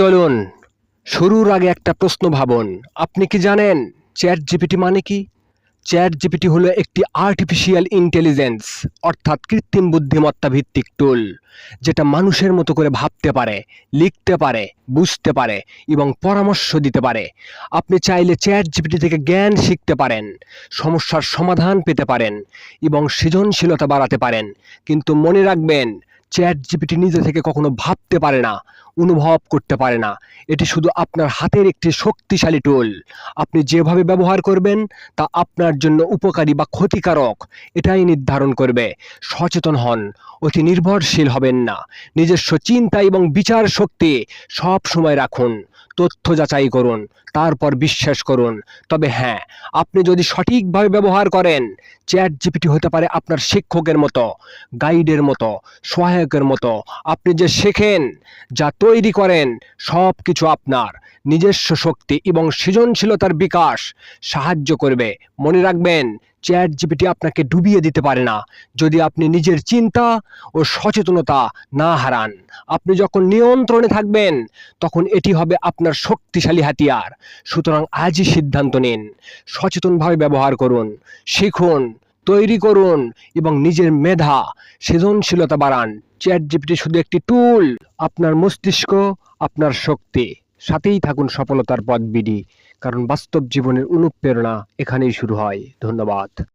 চলুন, শুরুর আগে একটা প্রশ্ন ভাবুন। আপনি কি জানেন চ্যাট জিপিটি মানে কি? চ্যাট জিপিটি হলো একটি আর্টিফিশিয়াল ইন্টেলিজেন্স অর্থাৎ কৃত্রিম বুদ্ধিমত্তা ভিত্তিক টুল যেটা মানুষের মতো করে ভাবতে পারে, লিখতে পারে, বুঝতে পারে এবং পরামর্শ দিতে পারে। আপনি চাইলে চ্যাট জিপিটি থেকে জ্ঞান শিখতে পারেন, সমস্যার সমাধান পেতে পারেন এবং সৃজনশীলতা বাড়াতে পারেন। কিন্তু মনে রাখবেন চ্যাট জিপিটি নিজে থেকে কখনো ভাবতে পারে না, অনুভব করতে পারে না। এটি শুধু আপনার হাতের একটি শক্তিশালী টুল আপনি যেভাবে ব্যবহার করবেন, তা আপনার জন্য উপকারী বা ক্ষতিকারক, এটাই নির্ধারণ করবে। সচেতন হন, অতি নির্ভরশীল হবেন না। নিজস্ব চিন্তা এবং বিচার শক্তি সব সময় রাখুন। তথ্য যাচাই করুন, তারপর বিশ্বাস করুন। তবে হ্যাঁ আপনি যদি সঠিকভাবে ব্যবহার করেন চ্যাট জিপিটি হতে পারে আপনার শিক্ষকের মতো, গাইডের মতো, সহায়কের মতো। আপনি যে শেখেন, যা তৈরি করেন সব কিছু আপনার। নিজস্ব শক্তি এবং সৃজনশীলতার বিকাশ সাহায্য করবে। মনে রাখবেন চ্যাট জিপিটি আপনাকে ডুবিয়ে দিতে পারে না। যদি আপনি নিজের চিন্তা ও সচেতনতা না হারান, আপনি যখন নিয়ন্ত্রণে থাকবেন, তখন এটি হবে আপনার শক্তিশালী হাতিয়ার। সুতরাং আজই সিদ্ধান্ত নিন, সচেতনভাবে ব্যবহার করুন, শিখুন, তৈরি করুন এবং নিজের মেধা, সৃজনশীলতা বাড়ান। চ্যাট জিপিটি শুধু একটি টুল আপনার মস্তিষ্ক, আপনার শক্তি। সাথেই থাকুন সফলতার পথ বিডি। কারণ বাস্তব জীবনের অনুপ্রেরণা এখানেই শুরু হয়। ধন্যবাদ।